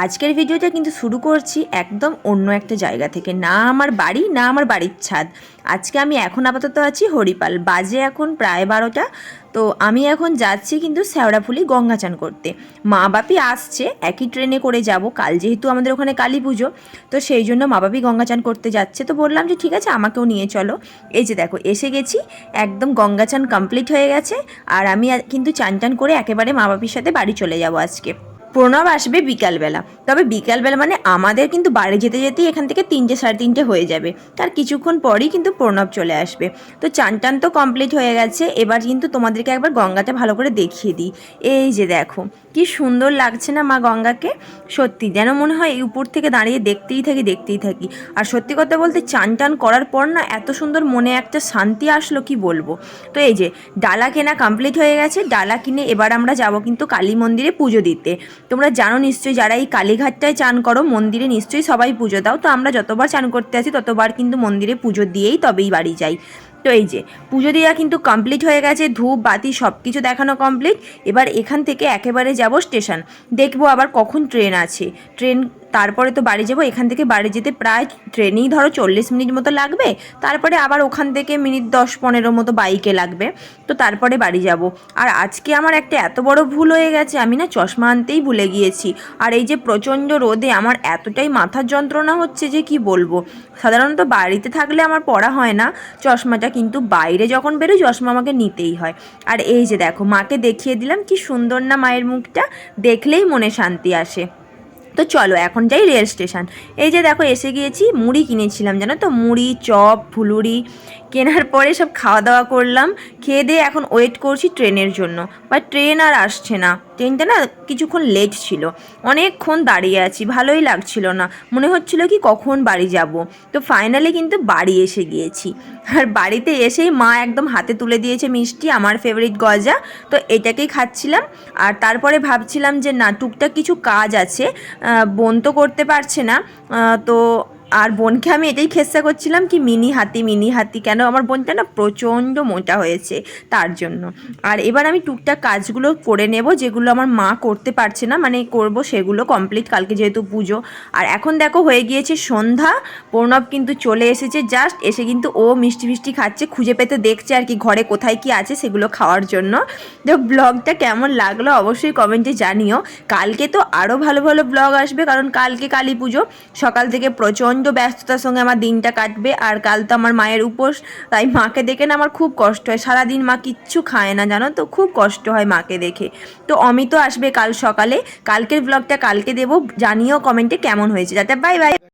আজকের ভিডিওটা কিন্তু শুরু করছি একদম অন্য একটা জায়গা থেকে। না আমার বাড়ি, না আমার বাড়ির ছাদ। আজকে আমি এখন আপাতত আছি হরিপাল। বাজে এখন প্রায় বারোটা। তো আমি এখন যাচ্ছি কিন্তু শ্যাওড়াফুলি গঙ্গা চান করতে। মা বাপি আসছে, একই ট্রেনে করে যাব। কাল যেহেতু আমাদের ওখানে কালী পুজো, তো সেই জন্য মা বাপি গঙ্গা চান করতে যাচ্ছে। তো বললাম যে, ঠিক আছে, আমাকেও নিয়ে চলো। এই যে দেখো, এসে গেছি, একদম গঙ্গা চান কমপ্লিট হয়ে গেছে। আর আমি কিন্তু চান টান করে একেবারে মা বাপির সাথে বাড়ি চলে যাব আজকে। প্রণব আসবে বিকালবেলা। তবে বিকালবেলা মানে আমাদের কিন্তু বাড়ি যেতে যেতেই এখান থেকে তিনটে, সাড়ে তিনটে হয়ে যাবে। তার কিছুক্ষণ পরই কিন্তু প্রণব চলে আসবে। তো চান টান তো কমপ্লিট হয়ে গেছে। এবার কিন্তু তোমাদেরকে একবার গঙ্গাটা ভালো করে দেখিয়ে দিই। এই যে দেখো, কি সুন্দর লাগছে না মা গঙ্গাকে? সত্যি যেন মনে হয় এই উপর থেকে দাঁড়িয়ে দেখতেই থাকি দেখতেই থাকি। আর সত্যি কথা বলতে চান টান করার পর না এত সুন্দর মনে একটা শান্তি আসলো, কি বলব? তো এই যে, ডালা কেনা কমপ্লিট হয়ে গেছে। ডালা কিনে এবার আমরা যাব কিন্তু কালী মন্দিরে পুজো দিতে। তোমরা জানো নিশ্চয়ই যারা এই কালীঘাটটায় চান করো, মন্দিরে নিশ্চয়ই সবাই পুজো দাও। তো আমরা যতবার চান করতে আসি, ততবার কিন্তু মন্দিরে পুজো দিয়েই তবেই বাড়ি যাই। তো এই যে, পুজো দেওয়া কিন্তু কমপ্লিট হয়ে গেছে, ধূপ, বাতি সব কিছু দেখানো কমপ্লিট এবার এখান থেকে একেবারে যাব স্টেশন দেখব আবার কখন ট্রেন আছে। ট্রেন তারপরে তো বাড়ি যাব, এখান থেকে বাড়ি যেতে প্রায় ট্রেনেই ধরো চল্লিশ মিনিট মতো লাগবে। তারপরে আবার ওখান থেকে মিনিট দশ পনেরো মতো বাইকে লাগবে। তো তারপরে বাড়ি যাব। আর আজকে আমার একটা এত বড় ভুল হয়ে গেছে, আমি না চশমা আনতেই ভুলে গিয়েছি। আর এই যে প্রচণ্ড রোদে আমার এতটাই মাথার যন্ত্রণা হচ্ছে যে কি বলব? সাধারণত বাড়িতে থাকলে আমার পড়া হয় না, চশমাটা কিন্তু বাইরে যখন বেরোই চশমা আমাকে নিতেই হয়। আর এই যে দেখো, মাকে দেখিয়ে দিলাম কি সুন্দর না মায়ের মুখটা, দেখলেই মনে শান্তি আসে। তো চলো, এখন যাই রেল স্টেশন। এই যে দেখো, এসে গিয়েছি, মুড়ি কিনেছিলাম, জানো তো? মুড়ি, চপ, ফুলুরি কেনার পরে সব খাওয়া দাওয়া করলাম, খেয়ে দিয়ে এখন ওয়েট করছি ট্রেনের জন্য। বা ট্রেন আর আসছে না। ট্রেনটা না কিছুক্ষণ লেট ছিল। অনেকক্ষণ দাঁড়িয়ে আছি, ভালোই লাগছিল না। মনে হচ্ছিল কি কখন বাড়ি যাব। তো ফাইনালি কিন্তু বাড়ি এসে গিয়েছি। আর বাড়িতে এসেই মা একদম হাতে তুলে দিয়েছে মিষ্টি, আমার ফেভারিট গজা। তো এটাকেই খাচ্ছিলাম। আর তারপরে ভাবছিলাম যে না, টুকটাক কিছু কাজ আছে বোন তো করতে পারছে না। তো আর বোনকে আমি এটাই খেসা করছিলাম কি, মিনি হাতি মিনি হাতি কেন? আমার বোনটা না প্রচণ্ড মোটা হয়েছে তার জন্য। আর এবার আমি টুকটাক কাজগুলো করে নেব, যেগুলো আমার মা করতে পারছে না মানে করব সেগুলো কমপ্লিট কালকে যেহেতু পুজো। আর এখন দেখো হয়ে গিয়েছে সন্ধ্যা, প্রণব কিন্তু চলে এসেছে জাস্ট এসে কিন্তু ও মিষ্টি মিষ্টি খাচ্ছে, খুঁজে পেতে দেখছে আর কি ঘরে কোথায় কি আছে সেগুলো খাওয়ার জন্য। তো ব্লগটা কেমন লাগল অবশ্যই কমেন্টে জানিও। কালকে তো আরও ভালো ভালো ব্লগ আসবে, কারণ কালকে কালী পুজো। সকাল থেকে প্রচণ্ড ব্যস্ততার সঙ্গে আমার দিনটা কাটবে আর কাল তো আমার মায়ের উপোস, তাই মাকে দেখে না আমার খুব কষ্ট হয়। সারাদিন মা কিচ্ছু খায় না, জানো তো? খুব কষ্ট হয় মাকে দেখে। তো অমিত আসবে কাল সকালে। কালকের ব্লগটা কালকে দেবো। জানিও কমেন্টে কেমন হয়েছে। যাতে বাই বাই